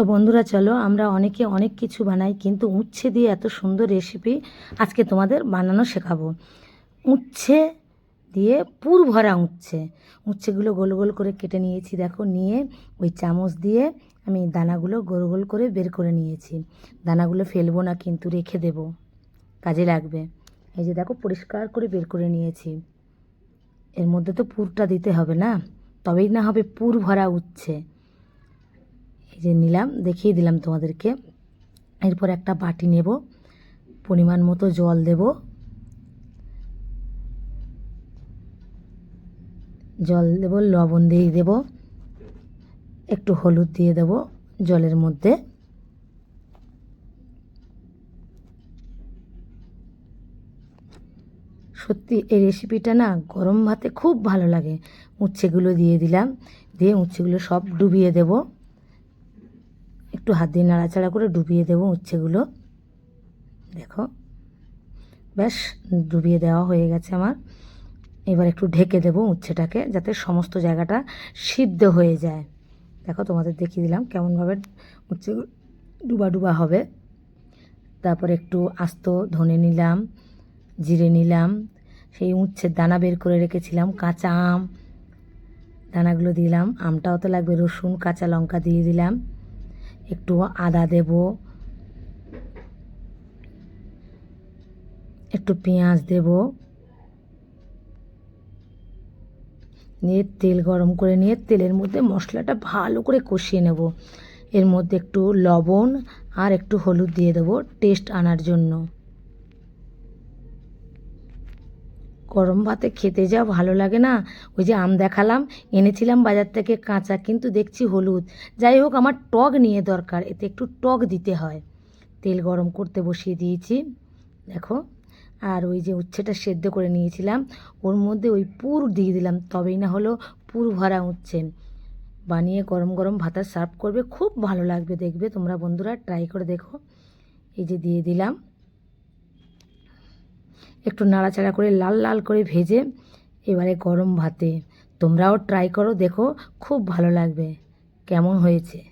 তো বন্ধুরা, চলো আমরা অনেকে অনেক কিছু বানাই, কিন্তু উচ্ছে দিয়ে এত সুন্দর রেসিপি আজকে তোমাদের বানানো শেখাবো। উচ্ছে দিয়ে পুর ভরা উচ্ছে। উচ্ছেগুলো গোল গোল করে কেটে নিয়েছি, দেখো, নিয়ে ওই চামচ দিয়ে আমি দানাগুলো গোল গোল করে বের করে নিয়েছি। দানাগুলো ফেলব না, কিন্তু রেখে দেব, কাজে লাগবে। এই যে দেখো, পরিষ্কার করে বের করে নিয়েছি। এর মধ্যে তো পুরটা দিতে হবে না, তবেই না হবে পুর ভরা উচ্ছে। এই যে নিলাম, দেখিয়ে দিলাম তোমাদেরকে। এরপর একটা বাটি নেব, পরিমাণ মতো জল দেব। জল দেব, লবণ দিয়ে দেব। একটু হলুদ দিয়ে দেব জলের মধ্যে। সত্যি, এই রেসিপিটা না গরম ভাতে খুব ভালো লাগে। উচ্ছেগুলো দিয়ে দিলাম, দিয়ে উচ্ছেগুলো সব ডুবিয়ে দেব। একটু হাত দিয়ে নাড়াচাড়া করে ডুবিয়ে দেব উচ্ছেগুলো। দেখো। ব্যাস, ডুবিয়ে দেওয়া হয়ে গেছে আমার। এবার একটু ঢেকে দেব উচ্ছেটাকে যাতে সমস্ত জায়গাটা সিদ্ধ হয়ে যায়। দেখো, তোমাদের দেখিয়ে দিলাম কেমনভাবে উচ্ছে ডুবা ডুবা হবে। তারপর একটু আস্ত ধনে নিলাম, জিরে নিলাম, সেই উচ্ছের দানা বের করে রেখেছিলাম, কাঁচা আম। দানাগুলো দিলাম, আমটাও তো লাগবে রসুন, কাঁচা লঙ্কা দিয়ে দিলাম। একটু আদা দেব, একটু পেঁয়াজ দেব। নিয়ে তেল গরম করে নিয়ে তেলের মধ্যে মশলাটা ভালো করে কষিয়ে নেব। এর মধ্যে একটু লবণ আর একটু হলুদ দিয়ে দেবো টেস্ট আনার জন্য। গরম ভাতে খেতে যা ভালো লাগে না। ওই যে আম দেখালাম, এনেছিলাম বাজার থেকে কাঁচা, কিন্তু দেখছি হলুদ। যাই হোক, আমার টক নিয়ে দরকার, এতে একটু টক দিতে হয়। তেল গরম করতে বসিয়ে দিয়েছি, দেখো। আর ওই যে উচ্ছেটা সেদ্ধ করে নিয়েছিলাম, ওর মধ্যে ওই পুর দিয়ে দিলাম, তবেই না হলো পুর ভরা উচ্ছে। বানিয়ে গরম গরম ভাতা সার্ভ করবে, খুব ভালো লাগবে দেখবে, তোমরা বন্ধুরা, ট্রাই করে দেখো। এই যে দিয়ে দিলাম। একটু নাড়াচাড়া করে লাল লাল করে ভেজে এবারে গরম ভাতে। তোমরাও ট্রাই করো, দেখো, খুব ভালো লাগবে। কেমন হয়েছে?